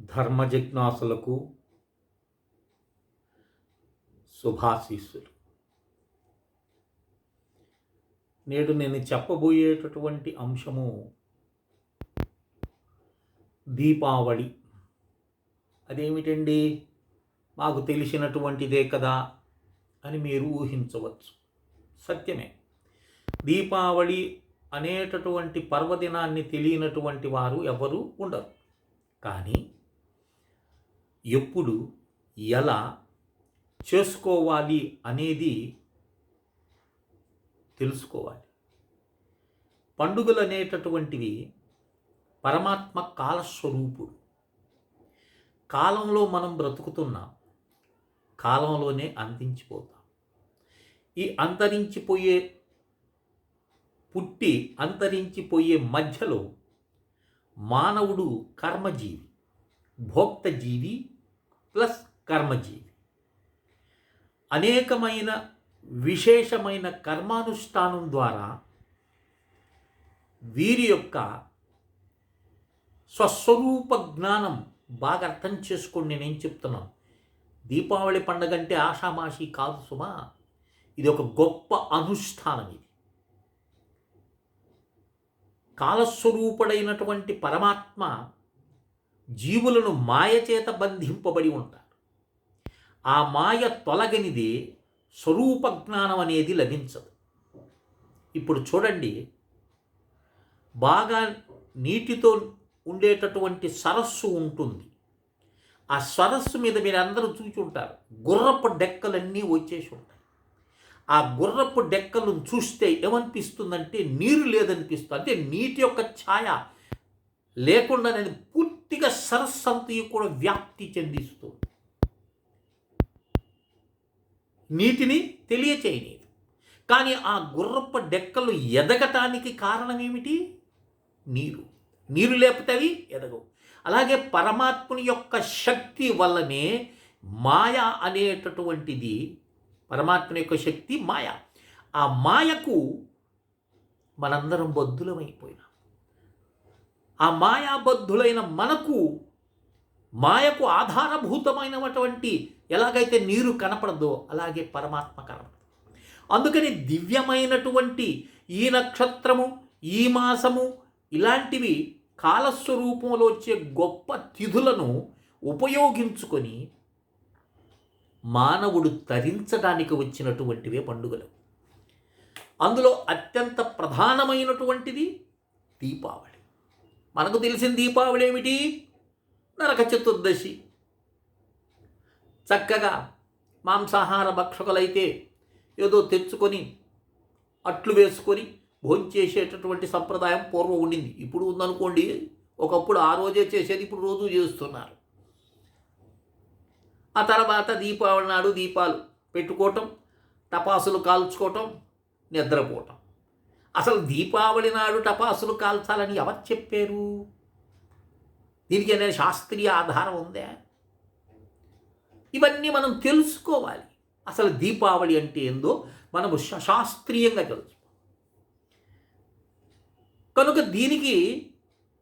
ధర్మ జిజ్ఞాసులకు శుభాశీస్సులు. నేడు నేను చెప్పబోయేటటువంటి అంశము దీపావళి. అదేమిటండి? మాకు తెలిసినటువంటిదే కదా అని మీరు ఊహించవచ్చు. సత్యమే. దీపావళి అనేటటువంటి పర్వదినాన్ని తెలియనటువంటి వారు ఎవరు ఉండరు. కానీ ఎప్పుడు ఎలా చేసుకోవాలి అనేది తెలుసుకోవాలి. పండుగలు అనేటటువంటివి పరమాత్మ కాలస్వరూపుడు కాలంలో మనం బ్రతుకుతున్నాం. కాలంలోనే అంతించిపోతాం. ఈ అంతరించిపోయే పుట్టి అంతరించిపోయే మధ్యలో మానవుడు కర్మజీవి భోక్తజీవి ప్లస్ కర్మజీవి. అనేకమైన విశేషమైన కర్మానుష్ఠానం ద్వారా వీరి యొక్క స్వస్వరూప జ్ఞానం బాగా అర్థం చేసుకోండి నేనేం చెప్తున్నాను. దీపావళి పండగ అంటే ఆషామాషి కాదు సుమా. ఇది ఒక గొప్ప అనుష్ఠానం ఇది. కాలస్వరూపుడైనటువంటి పరమాత్మ జీవులను మాయ చేత బంధింపబడి ఉంటారు. ఆ మాయ తొలగనిది స్వరూప జ్ఞానం అనేది లభించదు. ఇప్పుడు చూడండి బాగా నీటితో ఉండేటటువంటి సరస్సు ఉంటుంది. ఆ సరస్సు మీద మీరు అందరూ చూచి ఉంటారు. గుర్రపు డెక్కలన్నీ వచ్చేసి ఉంటాయి. ఆ గుర్రపు డెక్కలను చూస్తే ఏమనిపిస్తుందంటే నీరు లేదనిపిస్తుంది. అంటే నీటి యొక్క ఛాయ లేకుండా పూర్తి పూర్తిగా సరస్సు కూడా వ్యాప్తి చెందిస్తుంది నీటిని తెలియచేయలేదు కానీ ఆ గుర్రప్ప డెక్కలు ఎదగటానికి కారణం ఏమిటి నీరు. నీరు లేకపోతే అవి ఎదగవు. అలాగే పరమాత్ముని యొక్క శక్తి వల్లనే మాయ అనేటటువంటిది పరమాత్మ యొక్క శక్తి మాయ. ఆ మాయకు మనందరం బద్దులమైపోయినాం ఆ మాయాబద్ధులైన మనకు మాయకు ఆధారభూతమైనటువంటి ఎలాగైతే నీరు కనపడదో అలాగే పరమాత్మ కనపడదు. అందుకని దివ్యమైనటువంటి ఈ నక్షత్రము ఈ మాసము ఇలాంటివి కాలస్వరూపంలో వచ్చే గొప్ప తిథులను ఉపయోగించుకొని మానవుడు తరించడానికి వచ్చినటువంటివే పండుగలు. అందులో అత్యంత ప్రధానమైనటువంటిది దీపావళి. మనకు తెలిసిన దీపావళి ఏమిటి నరక చతుర్దశి. చక్కగా మాంసాహార భక్షకులైతే ఏదో తెచ్చుకొని అట్లు వేసుకొని భోంచేసేటటువంటి సంప్రదాయం పూర్వం ఉండింది. ఇప్పుడు ఉందనుకోండి ఒకప్పుడు ఆ రోజే చేసేది ఇప్పుడు రోజు చేస్తున్నారు. ఆ తర్వాత దీపావళి నాడు దీపాలు పెట్టుకోవటం టపాసులు కాల్చుకోవటం నిద్రపోవటం. అసలు దీపావళి నాడు టపాసులు కాల్చాలని ఎవరు చెప్పారు? దీనికి ఏదైనా శాస్త్రీయ ఆధారం ఉందా? ఇవన్నీ మనం తెలుసుకోవాలి. అసలు దీపావళి అంటే ఏందో మనము శాస్త్రీయంగా తెలుసుకోవాలి. కనుక దీనికి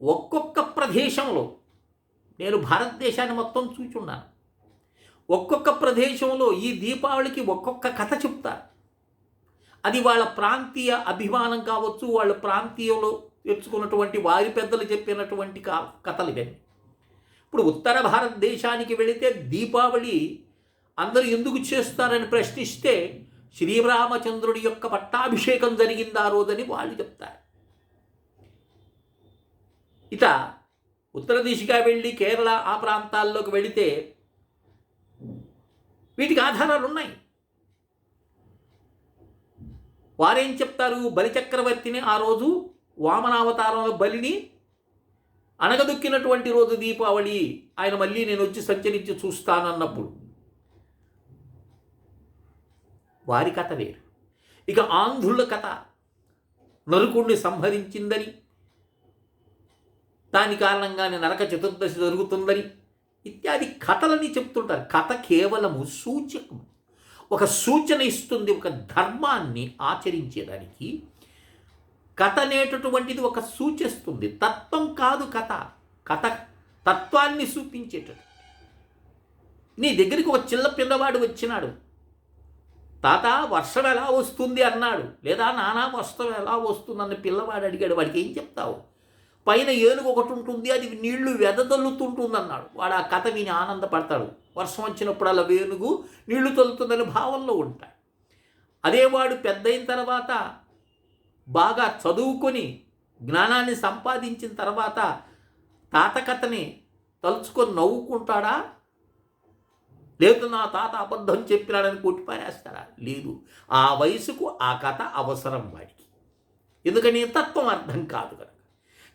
ఒక్కొక్క ప్రదేశంలో నేను భారతదేశాన్ని మొత్తం చూచున్నాను. ఒక్కొక్క ప్రదేశంలో ఈ దీపావళికి ఒక్కొక్క కథ చెప్తారు. అది వాళ్ళ ప్రాంతీయ అభిమానం కావచ్చు వాళ్ళ ప్రాంతీయంలో తెచ్చుకున్నటువంటి వారి పెద్దలు చెప్పినటువంటి కా కథలు ఇవన్నీ ఇప్పుడు ఉత్తర భారతదేశానికి వెళితే దీపావళి అందరూ ఎందుకు చేస్తారని ప్రశ్నిస్తే శ్రీరామచంద్రుడి యొక్క పట్టాభిషేకం జరిగింది ఆ రోజని వాళ్ళు చెప్తారు. ఇట ఉత్తర దిశగా వెళ్ళి కేరళ ఆ ప్రాంతాల్లోకి వెళితే వీటికి ఆధారాలు ఉన్నాయి వారేం చెప్తారు? బలిచక్రవర్తిని ఆ రోజు వామనావతారంలో బలిని అనగదొక్కినటువంటి రోజు దీపావళి. ఆయన మళ్ళీ నేను వచ్చి సంచరించి చూస్తానన్నప్పుడు. వారి కథ వేరు. ఇక ఆంధ్రుల కథ. నరుకుణ్ణి సంహరించిందని దాని కారణంగానే నరక చతుర్దశి జరుగుతుందని ఇత్యాది కథలని చెప్తుంటారు. కథ కేవలము సూచకము. ఒక సూచన ఇస్తుంది ఒక ధర్మాన్ని ఆచరించేదానికి. కథ అనేటటువంటిది ఒక సూచిస్తుంది. తత్వం కాదు కథ. కథ తత్వాన్ని చూపించేటట్టు నీ దగ్గరికి ఒక చిల్ల పిల్లవాడు వచ్చినాడు. తాత వర్షం ఎలా వస్తుంది అన్నాడు. లేదా నానా వర్షం ఎలా వస్తుందని పిల్లవాడు అడిగాడు. వాడికి ఏం చెప్తావు? పైన ఏనుగు ఒకటి ఉంటుంది అది నీళ్ళు వెదజల్లుతుంటుంది అన్నాడు వాడు ఆ కథ విని ఆనందపడతాడు. వర్షం వచ్చినప్పుడు అలా వేనుగు నీళ్ళు తొలుతుందని భావంలో ఉంటాడు. అదే వాడు పెద్దయిన తర్వాత బాగా చదువుకొని జ్ఞానాన్ని సంపాదించిన తర్వాత తాత కథని తలుచుకొని నవ్వుకుంటాడా? లేదు నా తాత అబద్ధం చెప్పినాడని కొట్టిపారేస్తాడా? లేదు. ఆ వయసుకు ఆ కథ అవసరం వాడికి. ఎందుకని? తత్వం అర్థం కాదు కదా.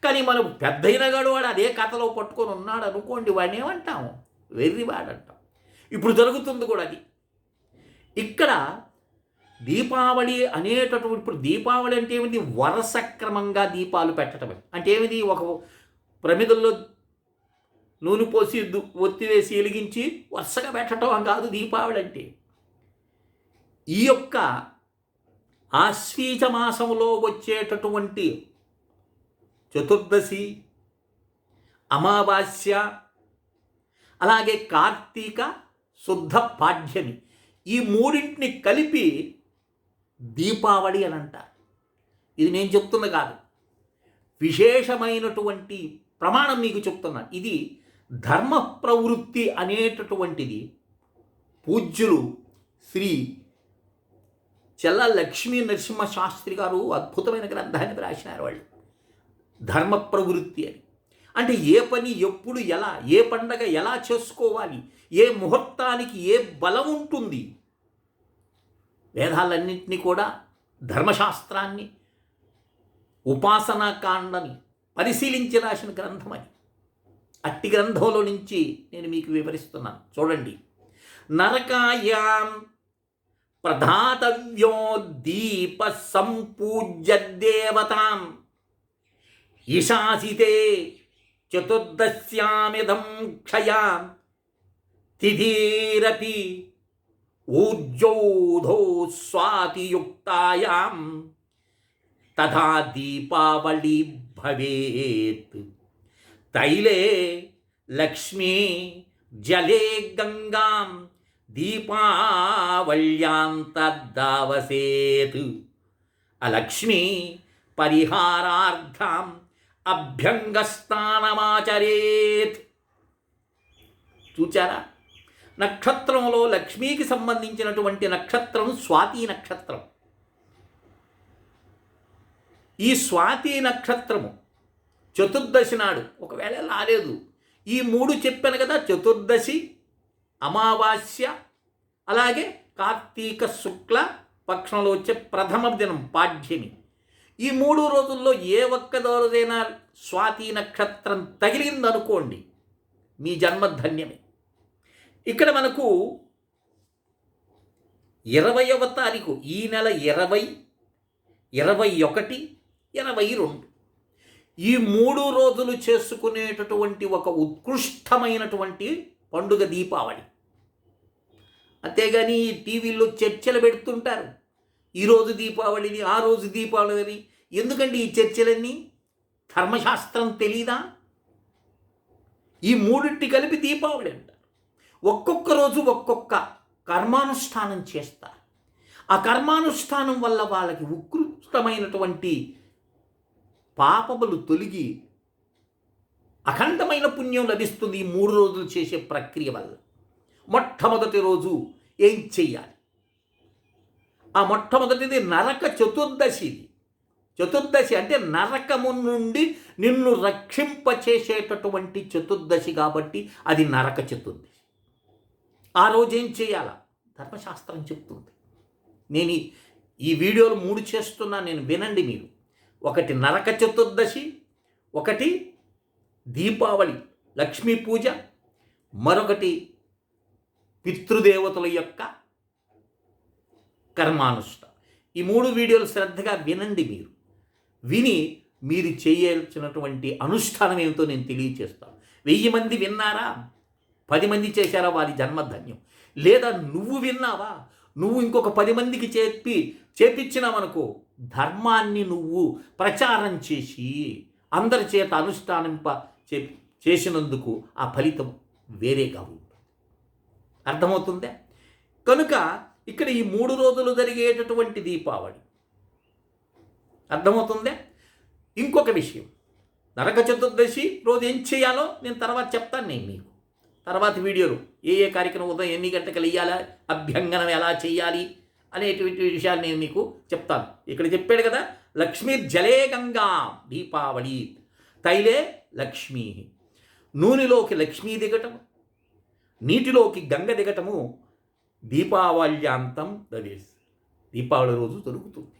కానీ మనం పెద్ద అయినగాడు వాడు అదే కథలో పట్టుకొని ఉన్నాడు అనుకోండి వాడిని ఏమంటాము? వెర్రివాడంటాం. ఇప్పుడు జరుగుతుంది కూడా అది. ఇక్కడ దీపావళి అనేటటువంటి ఇప్పుడు దీపావళి అంటే ఏమిటి? వరసక్రమంగా దీపాలు పెట్టడమే అంటే ఏమిటి? ఒక ప్రమిదల్లో నూనె పోసి దు- ఒత్తి వేసి వెలిగించి వరుసగా పెట్టడం కాదు దీపావళి అంటే. ఈ యొక్క ఆశ్వీజ మాసంలో వచ్చేటటువంటి చతుర్దశి అమావాస్య అలాగే కార్తీక శుద్ధ పాఠ్యమి ఈ మూడింటిని కలిపి దీపావళి అని అంటారు. ఇది నేను చెప్తున్న కాదు. విశేషమైనటువంటి ప్రమాణం మీకు చెప్తున్నా. ఇది ధర్మ ప్రవృత్తి అనేటటువంటిది పూజ్యులు శ్రీ చెల్ల లక్ష్మీ నరసింహ శాస్త్రి గారు అద్భుతమైన గ్రంథాన్ని రాసినారు వాళ్ళు. ధర్మ ప్రవృత్తి అని. అంటే ఏ పని ఎప్పుడు ఎలా ఏ పండగ ఎలా చేసుకోవాలి ఏ ముహూర్తానికి ఏ బలం ఉంటుంది వేదాలన్నింటినీ కూడా ధర్మశాస్త్రాన్ని ఉపాసనా కాండని పరిశీలించి రాసిన గ్రంథమని అట్టి గ్రంథంలో నుంచి నేను మీకు వివరిస్తున్నాను. చూడండి. నరకాయాం ప్రధాతవ్యో దీప సంపూజ్య దేవతాం. ఈశాసితే చతుర్దశ్యామిదం క్షయాం తిథిరపి ఊర్జోధో స్వాతియుక్తాయాం తథా దీపావళి భవేత్ తైలే లక్ష్మీ జలే గంగాం దీపావళ్యాంతద్దావసేత్ అలక్ష్మీ పరిహారార్థం అభ్యంగస్థానమాచరేత్. చూచారా? నక్షత్రంలో లక్ష్మీకి సంబంధించినటువంటి నక్షత్రం స్వాతి నక్షత్రం. ఈ స్వాతి నక్షత్రము చతుర్దశి నాడు ఒకవేళ రాలేదు. ఈ మూడు చెప్పాను కదా చతుర్దశి అమావాస్య అలాగే కార్తీక శుక్ల పక్షంలో వచ్చే ప్రథమ దినం పాఠ్యమి ఈ మూడు రోజుల్లో ఏ ఒక్క స్వాతి నక్షత్రం తగిలిందనుకోండి మీ జన్మ ధన్యమే. ఇక్కడ మనకు ఇరవయవ తారీఖు ఈ నెల ఇరవై ఇరవై ఒకటి ఇరవై రెండు. ఈ మూడు రోజులు చేసుకునేటటువంటి ఒక ఉత్కృష్టమైనటువంటి పండుగ దీపావళి. అంతేగాని ఈ టీవీల్లో చర్చలు పెడుతుంటారు. ఈరోజు దీపావళిని ఆ రోజు దీపావళిని ఎందుకండి ఈ చర్చలన్నీ? ధర్మశాస్త్రం తెలీదా? ఈ మూడింటి కలిపి దీపావళి అంటారు ఒక్కొక్క రోజు ఒక్కొక్క కర్మానుష్ఠానం చేస్తారు. ఆ కర్మానుష్ఠానం వల్ల వాళ్ళకి ఉత్కృష్టమైనటువంటి పాపములు తొలగి అఖండమైన పుణ్యం లభిస్తుంది ఈ మూడు రోజులు చేసే ప్రక్రియ వల్ల. మొట్టమొదటి రోజు ఏం చెయ్యాలి? ఆ మొట్టమొదటిది నరక చతుర్దశి. చతుర్దశి అంటే నరకము నుండి నిన్ను రక్షింపచేసేటటువంటి చతుర్దశి కాబట్టి అది నరక చతుర్దశి. ఆ రోజు ఏం చేయాలా? ధర్మశాస్త్రం చెప్తుంది. నేను ఈ- ఈ వీడియోలు మూడు చేస్తున్నా నేను వినండి మీరు. ఒకటి నరక చతుర్దశి ఒకటి దీపావళి లక్ష్మీ పూజ మరొకటి పితృదేవతల యొక్క కర్మానుష్ట. ఈ మూడు వీడియోలు శ్రద్ధగా వినండి మీరు. విని మీరు చేయాల్సినటువంటి అనుష్ఠానం ఏమిటో నేను తెలియచేస్తాను. వెయ్యి మంది విన్నారా? పది మంది చేశారా వారి జన్మధన్యం? లేదా నువ్వు విన్నావా? నువ్వు ఇంకొక పది మందికి చెప్పి చేపించినావనుకో ధర్మాన్ని నువ్వు ప్రచారం చేసి అందరి చేత అనుష్ఠానింప చే చేసినందుకు ఆ ఫలితం వేరేగా ఉంటుంది. అర్థమవుతుందే? కనుక ఇక్కడ ఈ మూడు రోజులు జరిగేటటువంటి దీపావళి. అర్థమవుతుందే? ఇంకొక విషయం. నరక చతుర్దశి రోజు ఏం చేయాలో నేను తర్వాత చెప్తాను నేను మీకు. తర్వాత వీడియోలు. ఏ ఏ కార్యక్రమం ఉదయం ఎన్ని గంటలకు వెయ్యాలా? అభ్యంగనం ఎలా చేయాలి? అనేటువంటి విషయాలు నేను మీకు చెప్తాను. ఇక్కడ చెప్పాడు కదా లక్ష్మీ జలే గంగా దీపావళి. తైలే లక్ష్మీ. నూనెలోకి లక్ష్మీ దిగటము నీటిలోకి గంగ దిగటము దీపావళ్యాంతం దదేశ్ దీపావళి రోజు దొరుకుతుంది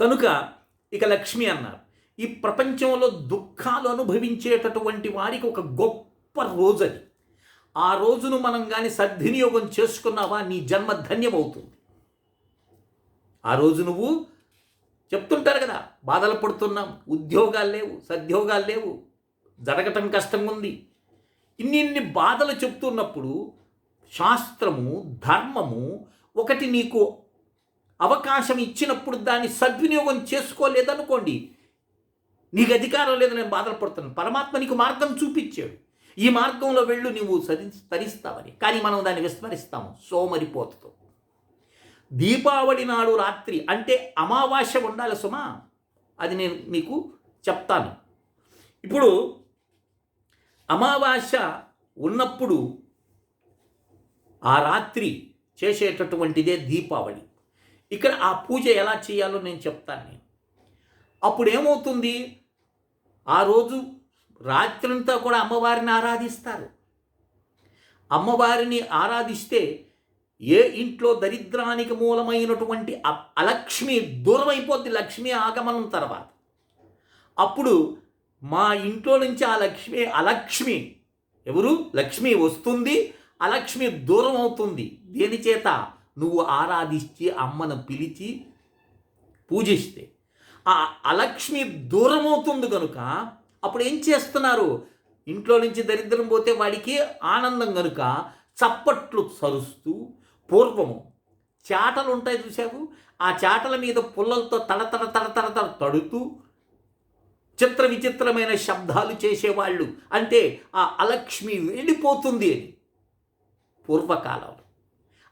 కనుక ఇక లక్ష్మి అన్నారు ఈ ప్రపంచంలో దుఃఖాలు అనుభవించేటటువంటి వారికి ఒక గొప్ప రోజు అది. ఆ రోజును మనం కానీ సద్వినియోగం చేసుకున్నావా? నీ జన్మ ధన్యమవుతుంది. ఆ రోజు నువ్వు చెప్తుంటారు కదా బాధలు పడుతున్నాం ఉద్యోగాలు లేవు సద్యోగాలు లేవు జరగటం కష్టంగా ఉంది ఇన్ని ఇన్ని బాధలు చెప్తున్నప్పుడు శాస్త్రము ధర్మము ఒకటి నీకు అవకాశం ఇచ్చినప్పుడు దాన్ని సద్వినియోగం చేసుకోలేదనుకోండి. నీకు అధికారం లేదు నేను బాధలు పడుతున్నాను పరమాత్మ నీకు మార్గం చూపించాడు. ఈ మార్గంలో వెళ్ళు నీవు సరి తరిస్తావని. కానీ మనం దాన్ని విస్మరిస్తాము. సోమరిపోతతో. దీపావళి నాడు రాత్రి అంటే అమావాస్య ఉండాలి సుమా. అది నేను మీకు చెప్తాను. ఇప్పుడు అమావాస్య ఉన్నప్పుడు ఆ రాత్రి చేసేటటువంటిదే దీపావళి. ఇక్కడ ఆ పూజ ఎలా చేయాలో నేను చెప్తాను నేను. అప్పుడు ఏమవుతుంది ఆ రోజు రాత్రంతా కూడా అమ్మవారిని ఆరాధిస్తారు. అమ్మవారిని ఆరాధిస్తే ఏ ఇంట్లో దరిద్రానికి మూలమైనటువంటి అలక్ష్మి దూరం అయిపోద్ది లక్ష్మి ఆగమనం తర్వాత. అప్పుడు మా ఇంట్లో నుంచి ఆ లక్ష్మి అలక్ష్మి ఎవరు? లక్ష్మి వస్తుంది అలక్ష్మి దూరం అవుతుంది. దేనిచేత నువ్వు ఆరాధించి అమ్మను పిలిచి పూజిస్తే. ఆ అలక్ష్మి దూరం అవుతుంది కనుక అప్పుడు ఏం చేస్తున్నారు? ఇంట్లో నుంచి దరిద్రం పోతే వాడికి ఆనందం కనుక చప్పట్లు సరుస్తూ పూర్వము చాటలు ఉంటాయి చూసావు ఆ చాటల మీద పుల్లలతో తడతడ తడతడ తడ తడుతూ చిత్ర విచిత్రమైన శబ్దాలు చేసేవాళ్ళు. అంటే ఆ అలక్ష్మి వెళ్ళిపోతుంది అని. పూర్వకాలం.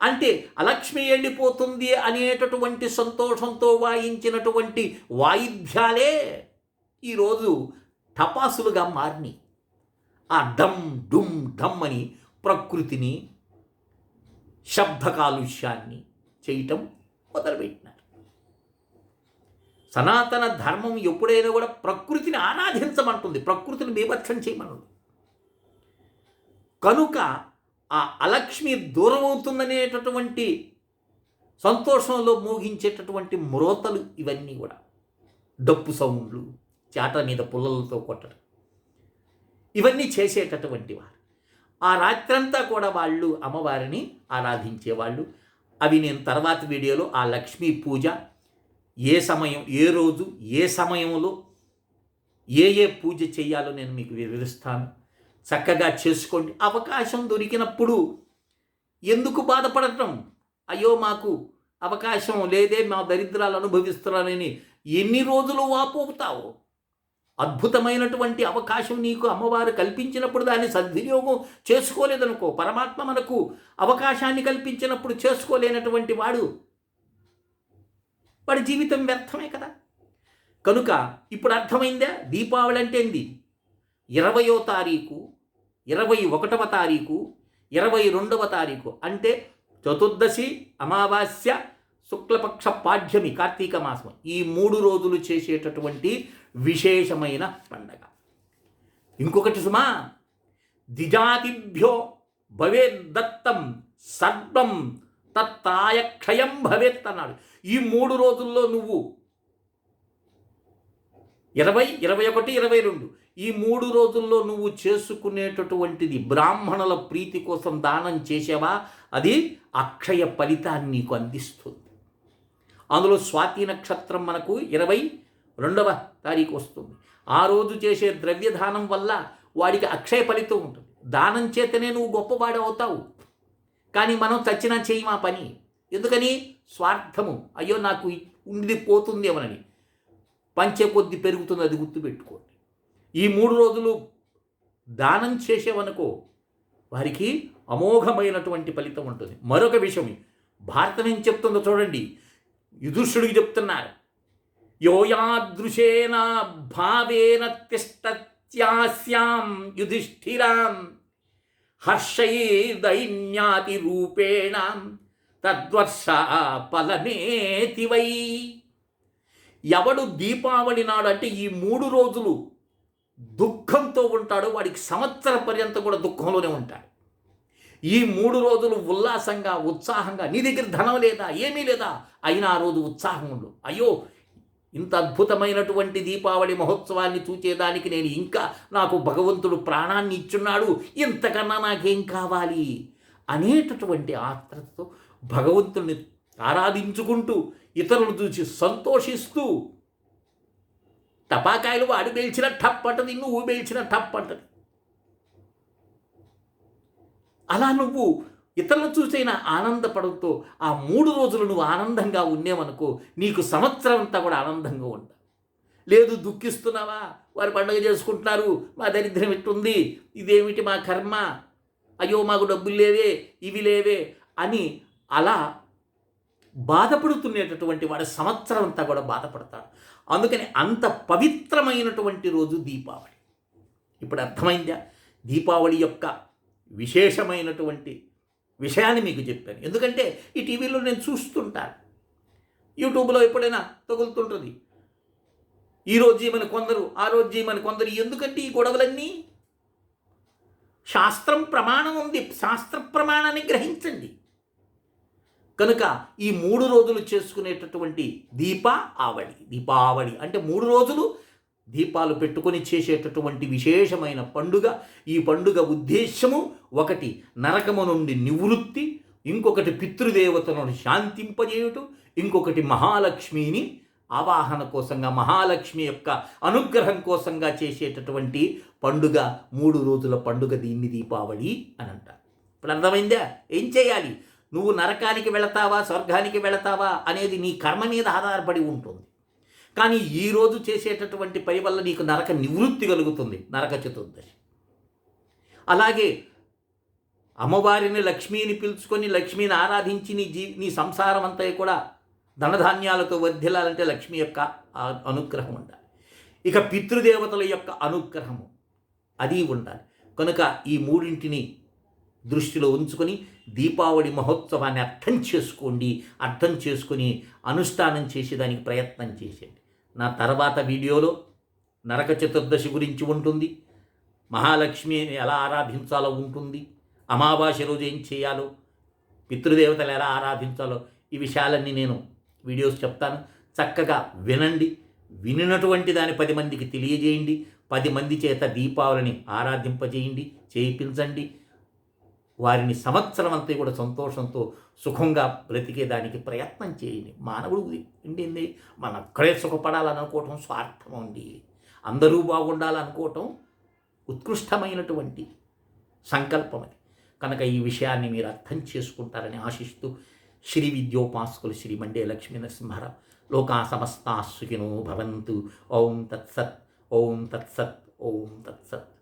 అంటే అలక్ష్మి వెళ్ళిపోతుంది అనేటటువంటి సంతోషంతో వాయించినటువంటి వాయిద్యాలే ఈరోజు టపాసులుగా మారినాయి. ఆ డమ్ డుమ్ డమ్ అని ప్రకృతిని శబ్ద కాలుష్యాన్ని చేయటం మొదలుపెట్టినారు. సనాతన ధర్మం ఎప్పుడైనా కూడా ప్రకృతిని ఆరాధించమంటుంది ప్రకృతిని బీభత్సం చేయమన్నది కనుక ఆ అలక్ష్మి దూరం అవుతుందనేటటువంటి సంతోషంలో మోగించేటటువంటి మ్రోతలు ఇవన్నీ కూడా. డప్పు సౌండ్లు చాట మీద పుల్లలతో కొట్టడం. ఇవన్నీ చేసేటటువంటి వారు. ఆ రాత్రంతా కూడా వాళ్ళు అమ్మవారిని ఆరాధించేవాళ్ళు. అవి నేను తర్వాత వీడియోలో ఆ లక్ష్మీ పూజ ఏ సమయం ఏ రోజు ఏ సమయంలో ఏ ఏ పూజ చేయాలో నేను మీకు వివరిస్తాను. చక్కగా చేసుకోండి. అవకాశం దొరికినప్పుడు ఎందుకు బాధపడటం? అయ్యో మాకు అవకాశం లేదే మా దరిద్రాలు అనుభవిస్తున్నానని ఎన్ని రోజులు వాపోతావు? అద్భుతమైనటువంటి అవకాశం నీకు అమ్మవారు కల్పించినప్పుడు దాన్ని సద్వినియోగం చేసుకోలేదనుకో పరమాత్మ మనకు అవకాశాన్ని కల్పించినప్పుడు చేసుకోలేనటువంటి వాడు వాడి జీవితం వ్యర్థమే కదా. కనుక ఇప్పుడు అర్థమైందా? దీపావళి అంటే ఏంది? ఇరవయో తారీఖు ఇరవై ఒకటవ తారీఖు ఇరవై రెండవ తారీఖు అంటే చతుర్దశి అమావాస్య శుక్లపక్ష పాఠ్యమి కార్తీక మాసం ఈ మూడు రోజులు చేసేటటువంటి విశేషమైన పండగ. ఇంకొకటి సుమా దిజాతిభ్యో భవేద్దత్తం సర్వం తత్తాయ క్షయం భవేత్ అన్నాడు. ఈ మూడు రోజుల్లో నువ్వు ఇరవై ఇరవై ఒకటి ఇరవై రెండు ఈ మూడు రోజుల్లో నువ్వు చేసుకునేటటువంటిది బ్రాహ్మణుల ప్రీతి కోసం దానం చేసావా? అది అక్షయ ఫలితాన్ని నీకు అందిస్తుంది. అందులో స్వాతి నక్షత్రం మనకు ఇరవై రెండవ తారీఖు వస్తుంది. ఆ రోజు చేసే ద్రవ్యదానం వల్ల వాడికి అక్షయ ఫలితం ఉంటుంది. దానం చేతనే నువ్వు గొప్పవాడు అవుతావు. కానీ మనం చచ్చినా చేయి మా పని? ఎందుకని? స్వార్థము. అయ్యో నాకు ఉండి పోతుందేమనని పంచే కొద్ది పెరుగుతుంది అది గుర్తుపెట్టుకో. ఈ మూడు రోజులు దానం చేసేవనుకో వారికి అమోఘమైనటువంటి ఫలితం ఉంటుంది. మరొక విషయం భారతం ఏం చెప్తుందో చూడండి. యుధుషుడికి చెప్తున్నారు యోయాదృశేన భావేన తిష్టత్యాస్యాం యుధిష్ఠిరాం హర్షైర్దైన్యాతి రూపేణ తద్వర్ష పలమేతివై ఎవడు దీపావళి నాడు అంటే ఈ మూడు రోజులు దుఃఖంతో ఉంటాడో వాడికి సంవత్సరం పర్యంతం కూడా దుఃఖంలోనే ఉంటాడు. ఈ మూడు రోజులు ఉల్లాసంగా ఉత్సాహంగా నీ దగ్గర ధనం లేదా ఏమీ లేదా అయినా ఆ రోజు ఉత్సాహం ఉండు. అయ్యో ఇంత అద్భుతమైనటువంటి దీపావళి మహోత్సవాన్ని చూచేదానికి నేను ఇంకా నాకు భగవంతుడు ప్రాణాన్ని ఇచ్చున్నాడు ఇంతకన్నా నాకేం కావాలి? అనేటటువంటి ఆత్రతో భగవంతుడిని ఆరాధించుకుంటూ ఇతరులు చూసి సంతోషిస్తూ టపాకాయలు వాడు పేల్చిన టప్ అంటది నువ్వు పేల్చిన టప్ అంటది అలా నువ్వు ఇతరులను చూసైనా ఆనందపడంతో ఆ మూడు రోజులు నువ్వు ఆనందంగా ఉండేవనుకో నీకు సంవత్సరం అంతా కూడా ఆనందంగా ఉంటా లేదు దుఃఖిస్తున్నావా? వారు పండుగ చేసుకుంటున్నారు మా దరిద్రం ఎట్టుంది ఇదేమిటి మా కర్మ? అయ్యో మాకు డబ్బులు లేవే ఇవి లేవే అని అలా బాధపడుతునేటటువంటి వాడు సంవత్సరం అంతా కూడా బాధపడతాడు. అందుకని అంత పవిత్రమైనటువంటి రోజు దీపావళి. ఇప్పుడు అర్థమైందా? దీపావళి యొక్క విశేషమైనటువంటి విషయాన్ని మీకు చెప్పాను. ఎందుకంటే ఈ టీవీలో నేను చూస్తుంటాను. యూట్యూబ్లో ఎప్పుడైనా తగులుతుంటుంది. ఈ రోజు జీవని కొందరు ఆ రోజు జీవని కొందరు ఎందుకంటే ఈ గొడవలన్నీ శాస్త్రం ప్రమాణం ఉంది. శాస్త్ర ప్రమాణాన్ని గ్రహించండి. కనుక ఈ మూడు రోజులు చేసుకునేటటువంటి దీప ఆవళి. దీపావళి అంటే మూడు రోజులు దీపాలు పెట్టుకొని చేసేటటువంటి విశేషమైన పండుగ. ఈ పండుగ ఉద్దేశము ఒకటి నరకము నుండి నివృత్తి ఇంకొకటి పితృదేవతలను శాంతింపజేయుట ఇంకొకటి మహాలక్ష్మిని ఆవాహన కోసంగా మహాలక్ష్మి యొక్క అనుగ్రహం కోసంగా చేసేటటువంటి పండుగ మూడు రోజుల పండుగ దీన్ని దీపావళి అని అంటారు. ఇప్పుడు అర్థమైందా? ఏం చేయాలి? నువ్వు నరకానికి వెళతావా స్వర్గానికి వెళతావా అనేది నీ కర్మ మీద ఆధారపడి ఉంటుంది. కానీ ఈరోజు చేసేటటువంటి పని వల్ల నీకు నరక నివృత్తి కలుగుతుంది నరక చతుర్దశి. అలాగే అమ్మవారిని లక్ష్మిని పిలుచుకొని లక్ష్మిని ఆరాధించి నీ జీ నీ సంసారం అంతా కూడా ధనధాన్యాలతో వర్ధిల్లాలంటే లక్ష్మి యొక్క అనుగ్రహం ఉండాలి. ఇక పితృదేవతల యొక్క అనుగ్రహము అది ఉండాలి. కనుక ఈ మూడింటిని దృష్టిలో ఉంచుకొని దీపావళి మహోత్సవాన్ని అర్థం చేసుకోండి అర్థం చేసుకొని అనుష్ఠానం చేసేదానికి ప్రయత్నం చేసేయండి. నా తర్వాత వీడియోలో నరక చతుర్దశి గురించి ఉంటుంది మహాలక్ష్మిని ఎలా ఆరాధించాలో ఉంటుంది అమావాస్య రోజు ఏం చేయాలో పితృదేవతలు ఎలా ఆరాధించాలో ఈ విషయాలన్నీ నేను వీడియోస్ చెప్తాను. చక్కగా వినండి వినినటువంటి దాన్ని పది మందికి తెలియజేయండి పది మంది చేత దీపావళిని ఆరాధింపజేయండి చేయించండి. వారిని సంవత్సరం అంతా కూడా సంతోషంతో సుఖంగా బ్రతికేదానికి ప్రయత్నం చేయండి. మానవుడు ఏంటి మన ఒక్కడే సుఖపడాలనుకోవటం స్వార్థం అండి. అందరూ బాగుండాలనుకోవటం ఉత్కృష్టమైనటువంటి సంకల్పం అది. కనుక ఈ విషయాన్ని మీరు అర్థం చేసుకుంటారని ఆశిస్తూ శ్రీ విద్యోపాసకులు శ్రీ మండే లక్ష్మీ నరసింహారావు లోకా సమస్తాసుకినో భవంతు. ఓం తత్సత్ ఓం తత్సత్ ఓం తత్సత్.